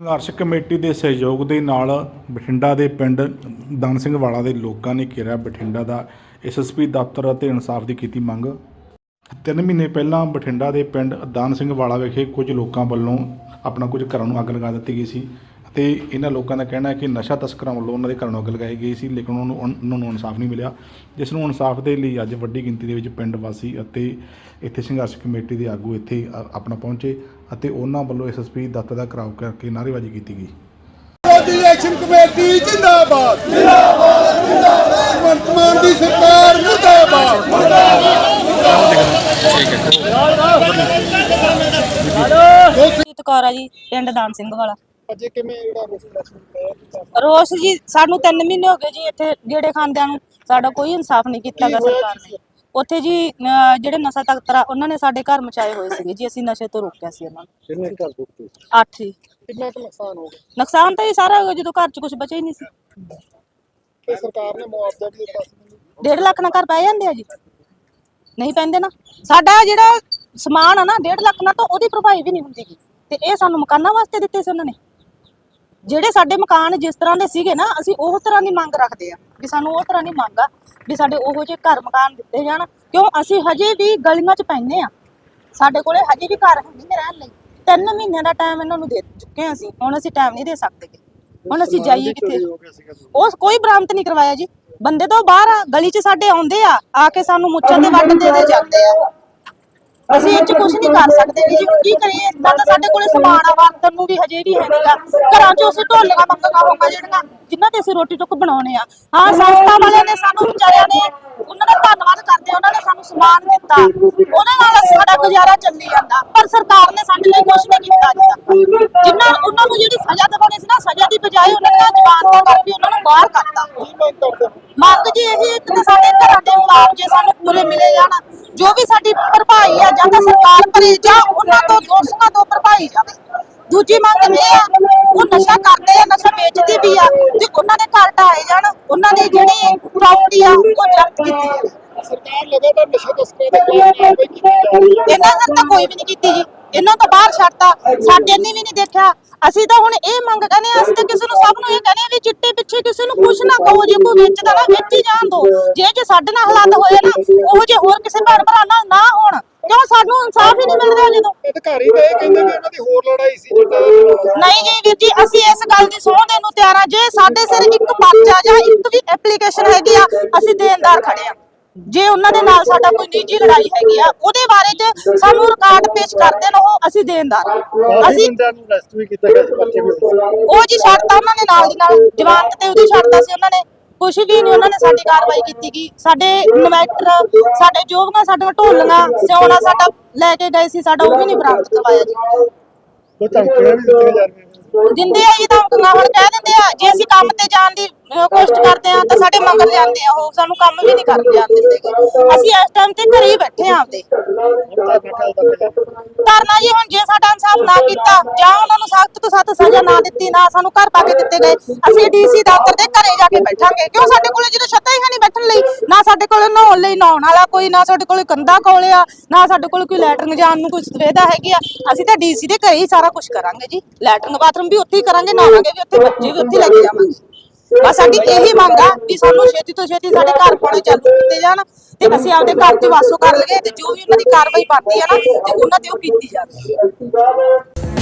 ਸੰਘਰਸ਼ ਕਮੇਟੀ ਦੇ ਸਹਿਯੋਗ ਦੇ ਨਾਲ ਬਠਿੰਡਾ ਦੇ ਪਿੰਡ ਦਾਨ ਸਿੰਘ ਵਾਲਾ ਦੇ ਲੋਕਾਂ ਨੇ ਘੇਰਿਆ ਬਠਿੰਡਾ ਦਾ ਐਸਐਸਪੀ ਦਫ਼ਤਰ ਅਤੇ ਇਨਸਾਫ ਦੀ ਕੀਤੀ ਮੰਗ। ਤਿੰਨ ਮਹੀਨੇ ਪਹਿਲਾਂ ਬਠਿੰਡਾ ਦੇ ਪਿੰਡ ਦਾਨ ਸਿੰਘ ਵਾਲਾ ਵਿਖੇ ਕੁਝ ਲੋਕਾਂ ਵੱਲੋਂ ਆਪਣਾ ਕੁਝ ਘਰਾਂ ਨੂੰ ਅੱਗ ਲਗਾ ਦਿੱਤੀ ਗਈ ਸੀ। ਅਤੇ ਇਹਨਾਂ ਲੋਕਾਂ ਦਾ ਕਹਿਣਾ ਹੈ ਕਿ ਨਸ਼ਾ ਤਸਕਰਾਂ ਵੱਲੋਂ ਉਹਨਾਂ ਦੇ ਘਰਾਂ ਨੂੰ ਅੱਗ ਲਗਾਈ ਗਈ ਸੀ ਲੇਕਿਨ ਉਹਨਾਂ ਨੂੰ ਉਹਨਾਂ ਨੂੰ ਇਨਸਾਫ ਨਹੀਂ ਮਿਲਿਆ ਜਿਸ ਨੂੰ ਇਨਸਾਫ ਦੇ ਲਈ ਅੱਜ ਵੱਡੀ ਗਿਣਤੀ ਦੇ ਵਿੱਚ ਪਿੰਡ ਵਾਸੀ ਅਤੇ ਇੱਥੇ ਸੰਘਰਸ਼ ਕਮੇਟੀ ਦੇ ਆਗੂ ਇੱਥੇ ਆਪਣਾ ਪਹੁੰਚੇ ਅਤੇ ਉਹਨਾਂ ਵੱਲੋਂ ਐਸਐਸਪੀ ਦਫ਼ਤਰ ਦਾ ਘਰਾਓ ਕਰਕੇ ਨਾਅਰੇਬਾਜ਼ੀ ਕੀਤੀ ਗਈ। ਐਕਸ਼ਨ ਕਮੇਟੀ ਜਿੰਦਾਬਾਦ। ਜਿੰਦਾਬਾਦ ਜਿੰਦਾਬਾਦ ਵਰਤਮਾਨ ਦੀ ਸਰਕਾਰ ਮੁਰਦਾਬਾਦ। ਜੀਤ ਕੌਰ ਆ ਜੀ ਪਿੰਡ ਦਾਨ ਸਿੰਘ ਵਾਲਾ। ਅੱਜ ਕਿਵੇਂ ਜਿਹੜਾ ਰੋਸ ਪ੍ਰਦਰਸ਼ਨ ਹੋਇਆ ਰੋਸ ਜੀ ਸਾਨੂੰ 3 ਮਹੀਨੇ ਹੋ ਗਏ ਜੀ ਇੱਥੇ ਗੇੜੇ ਖਾਂਦਿਆਂ ਨੂੰ। ਸਾਡਾ ਕੋਈ ਇਨਸਾਫ ਨਹੀਂ ਕੀਤਾ ਗਾ ਸਰਕਾਰ ਨੇ। ਉੱਥੇ ਜੀ ਅਹ, ਜਿਹੜੇ ਨਸ਼ਾ ਤਕਤਰਾ ਉਹਨਾਂ ਨੇ ਸਾਡੇ ਘਰ ਮਚਾਏ ਹੋਏ ਸੀਗੇ ਜੀ ਅਸੀਂ ਨਸ਼ੇ ਤੋਂ ਰੋਕਿਆ ਸੀ ਉਹਨਾਂ ਨੂੰ। ਕਿੰਨੇ ਘਰ ਦੁੱਤੇ ਅੱਠ ਜੀ ਕਿੰਨਾ ਕੁ ਨੁਕਸਾਨ ਹੋ ਗਿਆ? ਨੁਕਸਾਨ ਤਾਂ ਇਹ ਸਾਰਾ ਹੋ ਗਿਆ ਜਦੋਂ ਘਰ 'ਚ ਕੁਝ ਬਚਿਆ ਹੀ ਨਹੀਂ ਸੀ। ਤੇ ਸਰਕਾਰ ਨੇ ਮੁਆਵਜ਼ਾ ਵੀ ਦਿੱਤਾ ਸੀ 1.5 ਲੱਖ ਨਾਲ ਘਰ ਪੈ ਜਾਂਦੇ ਆ ਜੀ। ਨਹੀਂ ਪੈਂਦੇ ਨਾ। ਸਾਡਾ ਜਿਹੜਾ ਸਮਾਨ ਆ ਨਾ 1.5 ਲੱਖ ਨਾਲ ਤਾਂ ਉਹਦੀ ਭਰਪਾਈ ਵੀ ਨਹੀਂ ਹੁੰਦੀ ਗੀ। ਤੇ ਇਹ ਸਾਨੂੰ ਮਕਾਨਾਂ ਵਾਸਤੇ ਦਿੱਤੇ ਸੀ ਉਹਨਾਂ ਨੇ। ਜਿਹੜੇ ਸਾਡੇ ਮਕਾਨ ਜਿਸ ਤਰ੍ਹਾਂ ਦੇ ਸੀਗੇ ਨਾ ਅਸੀਂ ਉਹ ਤਰ੍ਹਾਂ ਦੀ ਮੰਗ ਰੱਖਦੇ ਆ ਵੀ ਸਾਨੂੰ ਉਹ ਤਰ੍ਹਾਂ ਦੀ ਮੰਗ ਆ ਵੀ ਸਾਡੇ ਉਹੋ ਜਿਹੇ ਘਰ ਮਕਾਨ ਦਿੱਤੇ ਜਾਣ। ਕਿਉਂ? ਅਸੀਂ ਹਜੇ ਵੀ ਗਲੀਆਂ 'ਚ ਪੈਂਦੇ ਆ ਸਾਡੇ ਕੋਲੇ ਹਜੇ ਵੀ ਘਰ ਹੈ ਨਹੀਂ ਰਹਿਣ ਲਈ। ਤਿੰਨ ਮਹੀਨਿਆਂ ਦਾ ਟਾਈਮ ਇਹਨਾਂ ਨੂੰ ਦੇ ਚੁੱਕੇ ਹਾਂ ਅਸੀਂ। ਹੁਣ ਅਸੀਂ ਟਾਈਮ ਨਹੀਂ ਦੇ ਸਕਦੇ। ਹੁਣ ਅਸੀਂ ਜਾਈਏ ਕਿੱਥੇ? ਹੋ ਗਿਆ ਸੀਗਾ ਉਸ ਕੋਈ ਬਰਾਮਦ ਨਹੀਂ ਕਰਵਾਇਆ ਜੀ। ਬੰਦੇ ਤੋਂ ਬਾਹਰ ਆ, ਗਲੀ 'ਚ ਸਾਡੇ ਆਉਂਦੇ ਆ ਆ ਕੇ ਸਾਨੂੰ ਮੁੱਛਾਂ ਦੇ ਵੱਟ ਦੇ ਦੇ ਜਾਂਦੇ ਆ। ਅਸੀਂ ਇਹ 'ਚ ਕੁਝ ਨਹੀਂ ਕਰ ਸਕਦੇ ਜੀ। ਕੀ ਕਰੀਏ? ਇਦਾਂ ਤਾਂ ਸਾਡੇ ਕੋਲੇ ਸਮਾਨ ਆ ਵਰਤਨ ਨੂੰ ਵੀ ਹਜੇ ਵੀ ਹੈ ਨਹੀਂਗਾ ਘਰਾਂ 'ਚ ਅਸੀਂ ਢੋਲੀਆਂ ਮੰਗਾਂ ਹੋਊਗਾ ਜਿਹੜੀਆਂ ਜਿਨ੍ਹਾਂ ਤੇ ਅਸੀਂ ਰੋਟੀ ਟੁੱਕ ਬਣਾਉਣੇ ਆ। ਹਾਂ ਸੰਸਥਾ ਵਾਲਿਆਂ ਨੇ ਸਾਨੂੰ ਵਿਚਾਰਿਆਂ ਨੇ ਉਹਨਾਂ ਦਾ ਧੰਨਵਾਦ ਕਰਦੇ ਆ, ਉਹਨਾਂ ਨੇ ਸਾਨੂੰ ਸਮਾਨ ਦਿੱਤਾ। ਉਹਨਾਂ ਨਾਲ ਸਾਡਾ ਗੁਜ਼ਾਰਾ ਚੱਲੀ ਜਾਂਦਾ। ਪਰ ਸਰਕਾਰ ਨੇ ਸਾਡੇ ਲਈ ਕੁਝ ਨਹੀਂ ਕੀਤਾ ਅੱਜ ਤੱਕ। ਜਿਨ੍ਹਾਂ ਉਹਨਾਂ ਨੂੰ ਜਿਹੜੀ ਸਜ਼ਾ ਦਿਵਾਉਣੀ ਸੀ ਨਾ ਸਜ਼ਾ ਦੀ ਬਜਾਏ ਉਹਨਾਂ ਨੇ ਜਵਾਨ ਤੋਂ ਕਰਕੇ ਉਹਨਾਂ ਨੂੰ ਬਾਹਰ ਕਰਤਾ? ਮੰਗ ਜੀ ਇਹ ਇੱਕ ਤਾਂ ਸਾਡੇ ਘਰਾਂ ਦੇ ਮੁਆਵਜ਼ੇ ਸਾਨੂੰ ਪੂਰੇ ਮਿਲੇ ਜਾਣ ਜੋ ਵੀ ਸਾਡੀ ਭਰਪਾਈ ਆ ਜਾਂ ਤਾਂ ਸਰਕਾਰ ਕਰੇ ਜਾਂ ਉਹਨਾਂ ਤੋਂ ਦੋਸ਼ੀਆਂ ਤੋਂ ਭਰਪਾਈ ਜਾਵੇ। ਦੂਜੀ ਮੰਗ ਇਹ ਆ ਉਹ ਨਸ਼ਾ ਕਰਦੇ ਆ ਨਸ਼ਾ ਵੇਚਦੇ ਵੀ ਆ। ਤੇ ਉਹਨਾਂ ਦੇ ਘਰ ਢਾਏ ਜਾਣ ਉਹਨਾਂ ਦੀ ਜਿਹੜੀ ਪ੍ਰਾਪਰਟੀ ਆ ਉਹ ਜ਼ਬਤ ਕੀਤੀ ਸਰਕਾਰ ਲਗਾਤਾਰ ਨਸ਼ਾ ਤਸਕਰਾਂ ਦੇ ਖਿਲਾਫ ਕਾਰਵਾਈ ਕੀਤੀ। ਜਾ ਰਹੀ ਹੈ ਇਹਨਾਂ ਨੇ ਤਾਂ ਕੋਈ ਵੀ ਨਹੀਂ ਕੀਤੀ ਜੀ। ਇਹਨਾਂ ਤੋਂ ਬਾਹਰ ਛੱਡਤਾ। ਸਾਡੇ ਨੇ ਵੀ ਨਹੀਂ ਦੇਖਿਆ। ਅਸੀਂ ਤਾਂ ਹੁਣ ਇਹ ਮੰਗ ਆ ਅਸੀਂ ਤਾਂ ਕਿਸੇ ਨੂੰ ਸਭ ਨੂੰ ਇਹ ਕਹਿੰਦੇ ਆ ਵੀ ਚਿੱਟੇ ਪਿੱਛੇ ਕਿਸੇ ਨੂੰ ਕੁਛ ਨਾ ਕਹੋ ਜੇ ਕੋਈ ਵੇਚਦਾ ਨਾ ਵੇਚੀ ਜਾਣ ਦੋ। ਜੇ ਜੇ ਸਾਡੇ ਨਾਲ ਹਾਲਾਤ ਹੋਏ ਨਾ ਉਹ ਜੇ ਹੋਰ ਕਿਸੇ ਭੈਣ ਭਰਾ ਨਾਲ ਨਾ ਹੋਣ। ਕਿਉਂ? ਸਾਨੂੰ ਇਨਸਾਫ ਹੀ ਨਹੀਂ ਮਿਲ ਰਿਹਾ ਜਦੋਂ ਅਧਿਕਾਰੀ ਤਾਂ ਇਹ ਕਹਿੰਦੇ ਵੀ ਉਹਨਾਂ ਦੀ ਹੋਰ ਲੜਾਈ ਸੀ ਜਿੱਦਾਂ ਨਹੀਂ ਜੀ ਵੀਰ ਜੀ ਅਸੀਂ ਇਸ ਗੱਲ ਦੀ ਸਹੁੰ ਦੇਣ ਨੂੰ ਤਿਆਰ ਆ ਜੇ ਸਾਡੇ ਸਿਰ ਇੱਕ ਪਰਚਾ ਜਾਂ ਇੱਕ ਵੀ ਐਪਲੀਕੇਸ਼ਨ ਹੈਗੀ ਆ ਅਸੀਂ ਦੇਣਦਾਰ ਖੜੇ ਆ ਜੇ ਉਹਨਾਂ ਦੇ ਨਾਲ ਸਾਡਾ ਕੋਈ ਨਿੱਜੀ ਲੜਾਈ ਹੈਗੀ ਆ ਉਹਦੇ ਬਾਰੇ ਚ ਸਾਨੂੰ ਰਿਕਾਰਡ ਪੇਸ਼ ਕਰ ਦੇਣ ਉਹ ਅਸੀਂ ਦੇਣਦਾਰ। ਅਸੀਂ ਬੰਦਿਆਂ ਨੂੰ ਅਰੈਸਟ ਵੀ ਕੀਤਾ ਗਿਆ ਸੀ ਬੱਚੇ ਵੀ ਹੋਏ ਸੀ। ਉਹ ਜੀ ਛੱਡਤਾ ਉਹਨਾਂ ਨੇ ਨਾਲ ਦੀ ਨਾਲ ਜਵਾਨਤ ਤੇ ਉਹਦੀ ਛੱਡਤਾ ਸੀ ਉਹਨਾਂ ਨੇ ਕੁਛ ਵੀ ਨਹੀਂ ਉਹਨਾਂ ਨੇ ਸਾਡੀ ਕਾਰਵਾਈ ਕੀਤੀ ਗਈ ਸਾਡੇ ਇਨਵੈਟਰ ਸਾਡੇ ਜੋਬੀਆਂ ਸਾਡੀਆਂ ਢੋਲੀਆਂ ਸਿਉਣਾ ਸਾਡਾ ਲੈ ਕੇ ਗਏ ਸੀ ਸਾਡਾ ਉਹ ਵੀ ਨਹੀਂ ਬਰਾਮਦ ਕਰਵਾਇਆ ਜੀ ਉਹ ਧਮਕੀਆਂ ਵੀ ਦਿੱਤੀਆਂ ਜਾ ਰਹੀਆਂ ਨੇ ਦਿੰਦੇ ਆ ਜੀ ਧਮਕੀਆਂ ਹੁਣ ਕਹਿ ਦਿੰਦੇ ਆ ਜੇ ਅਸੀਂ ਕੰਮ ਤੇ ਜਾਣ ਦੀ ਅਹ, ਕਰਦੇ ਆ ਤਾਂ ਸਾਡੇ ਮੰਗਰ ਜਾਂਦੇ ਆ ਉਹ ਸਾਨੂੰ ਕੰਮ ਵੀ ਨਹੀਂ ਕਰਨ ਜਾਣ ਦਿੰਦੇ ਗੇ। ਅਸੀਂ ਇਸ ਟਾਈਮ ਤੇ ਘਰੇ ਹੀ ਬੈਠੇ ਆ ਆਪਦੇ। ਹੁਣ ਜੀ ਹੁਣ ਜੇ ਸਾਡਾ ਇਨਸਾਫ ਨਾ ਕੀਤਾ ਜਾਂ ਉਹਨਾਂ ਨੂੰ ਸਖਤ ਤੋਂ ਸਖਤ ਸਜ਼ਾ ਨਾ ਦਿੱਤੀ ਨਾ ਸਾਨੂੰ ਘਰ ਪਾ ਕੇ ਦਿੱਤੇ ਗਏ ਅਸੀਂ ਡੀਸੀ ਦਫ਼ਤਰ ਦੇ ਘਰੇ ਜਾ ਕੇ ਬੈਠਾਂਗੇ। ਕਿਉਂ ਸਾਡੇ ਕੋਲੇ ਜਦੋਂ ਛੱਤਾਂ ਹੀ ਹੈ ਨਹੀਂ ਬੈਠਣ ਲਈ? ਨਾ ਸਾਡੇ ਕੋਲੇ ਨਹਾਉਣ ਲਈ ਨਹਾਉਣ ਵਾਲਾ ਕੋਈ ਨਾ ਸਾਡੇ ਕੋਲੇ ਕੰਧਾ ਕੋਲੇ ਆ ਨਾ ਸਾਡੇ ਕੋਲ ਕੋਈ ਲੈਟਰਿੰਗ ਜਾਣ ਨੂੰ ਕੋਈ ਸੁਵਿਧਾ ਹੈਗੀ ਆ। ਅਸੀਂ ਤਾਂ ਡੀਸੀ ਦੇ ਘਰੇ ਹੀ ਸਾਰਾ ਕੁਝ ਕਰਾਂਗੇ ਜੀ। ਲੈਟਰਿੰਗ ਬਾਥਰੂਮ ਵੀ ਉੱਥੇ ਹੀ ਕਰਾਂਗੇ ਨਹਾਵਾਂਗੇ ਵੀ ਉੱਥੇ ਬੱਚੇ ਵੀ ਉੱਥੇ ਲੈ ਕੇ ਜਾਵਾਂਗੇ। ਬਸ ਸਾਡੀ ਇਹੀ ਮੰਗ ਆ ਵੀ ਸਾਨੂੰ ਛੇਤੀ ਤੋਂ ਛੇਤੀ ਸਾਡੇ ਘਰ ਪਾਉਣੇ ਚਾਲੂ ਕੀਤੇ ਜਾਣ ਤੇ ਅਸੀਂ ਆਪਦੇ ਘਰ 'ਚ ਵਾਸੋ ਕਰ ਲਈਏ ਤੇ ਜੋ ਵੀ ਉਹਨਾਂ ਦੀ ਕਾਰਵਾਈ ਬਣਦੀ ਆ ਨਾ ਤੇ ਉਹਨਾਂ ਤੇ ਉਹ ਕੀਤੀ ਜਾਵੇ।